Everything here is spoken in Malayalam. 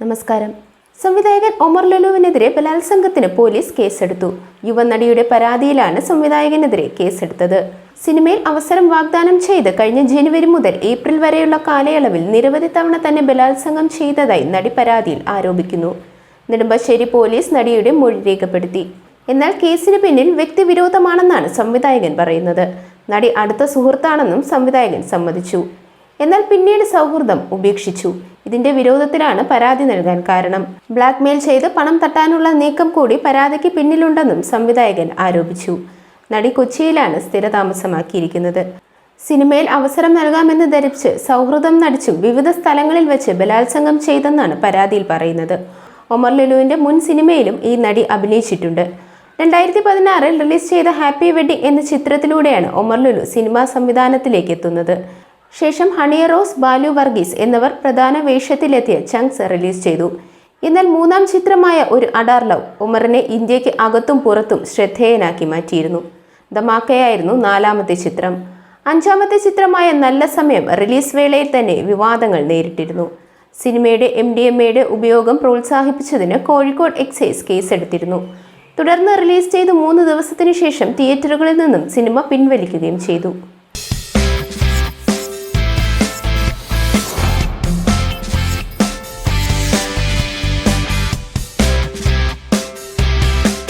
നമസ്കാരം. സംവിധായകൻ ഒമർ ലുലുവിനെതിരെ ബലാത്സംഗത്തിന് പോലീസ് കേസെടുത്തു. യുവനടിയുടെ പരാതിയിലാണ് സംവിധായകനെതിരെ കേസെടുത്തത്. സിനിമയിൽ അവസരം വാഗ്ദാനം ചെയ്ത് കഴിഞ്ഞ ജനുവരി മുതൽ ഏപ്രിൽ വരെയുള്ള കാലയളവിൽ നിരവധി തവണ തന്നെ ബലാത്സംഗം ചെയ്തതായി നടി പരാതിയിൽ ആരോപിക്കുന്നു. നെടുമ്പാശ്ശേരി പോലീസ് നടിയുടെ മൊഴി രേഖപ്പെടുത്തി. എന്നാൽ കേസിന് പിന്നിൽ വ്യക്തിവിരോധമാണെന്നാണ് സംവിധായകൻ പറയുന്നത്. നടി അടുത്ത സുഹൃത്താണെന്നും സംവിധായകൻ സമ്മതിച്ചു. എന്നാൽ പിന്നീട് സൗഹൃദം ഉപേക്ഷിച്ചു. ഇതിന്റെ വിരോധത്തിലാണ് പരാതി നൽകാൻ കാരണം. ബ്ലാക്ക് മെയിൽ ചെയ്ത് പണം തട്ടാനുള്ള നീക്കം കൂടി പരാതിക്ക് പിന്നിലുണ്ടെന്നും സംവിധായകൻ ആരോപിച്ചു. നടി കൊച്ചിയിലാണ് സ്ഥിരതാമസമാക്കിയിരിക്കുന്നത്. സിനിമയിൽ അവസരം നൽകാമെന്ന് ധരിച്ച് സൗഹൃദം നടിച്ചും വിവിധ സ്ഥലങ്ങളിൽ വെച്ച് ബലാത്സംഗം ചെയ്തെന്നാണ് പരാതിയിൽ പറയുന്നത്. ഒമർ ലുലുവിന്റെ മുൻ സിനിമയിലും ഈ നടി അഭിനയിച്ചിട്ടുണ്ട്. രണ്ടായിരത്തി പതിനാറിൽ റിലീസ് ചെയ്ത ഹാപ്പി വെഡിങ് എന്ന ചിത്രത്തിലൂടെയാണ് ഒമർ ലുലു സിനിമാ സംവിധാനത്തിലേക്ക് എത്തുന്നത്. ശേഷം ഹണി റോസ് ബാലു വർഗീസ് എന്നിവർ പ്രധാന വേഷത്തിലെത്തിയ ചങ്സ് റിലീസ് ചെയ്തു. എന്നാൽ മൂന്നാം ചിത്രമായ ഒരു അഡാർ ലവ് ഉമറിനെ ഇന്ത്യയ്ക്ക് അകത്തും പുറത്തും ശ്രദ്ധേയനാക്കി മാറ്റിയിരുന്നു. ദമാക്കയായിരുന്നു നാലാമത്തെ ചിത്രം. അഞ്ചാമത്തെ ചിത്രമായ നല്ല സമയം റിലീസ് വേളയിൽ തന്നെ വിവാദങ്ങൾ നേരിട്ടിരുന്നു. സിനിമയുടെ എം ഡി എം എയുടെ ഉപയോഗം പ്രോത്സാഹിപ്പിച്ചതിന് കോഴിക്കോട് എക്സൈസ് കേസെടുത്തിരുന്നു. തുടർന്ന് റിലീസ് ചെയ്ത് മൂന്ന് ദിവസത്തിനു ശേഷം തിയേറ്ററുകളിൽ നിന്നും സിനിമ പിൻവലിക്കുകയും ചെയ്തു.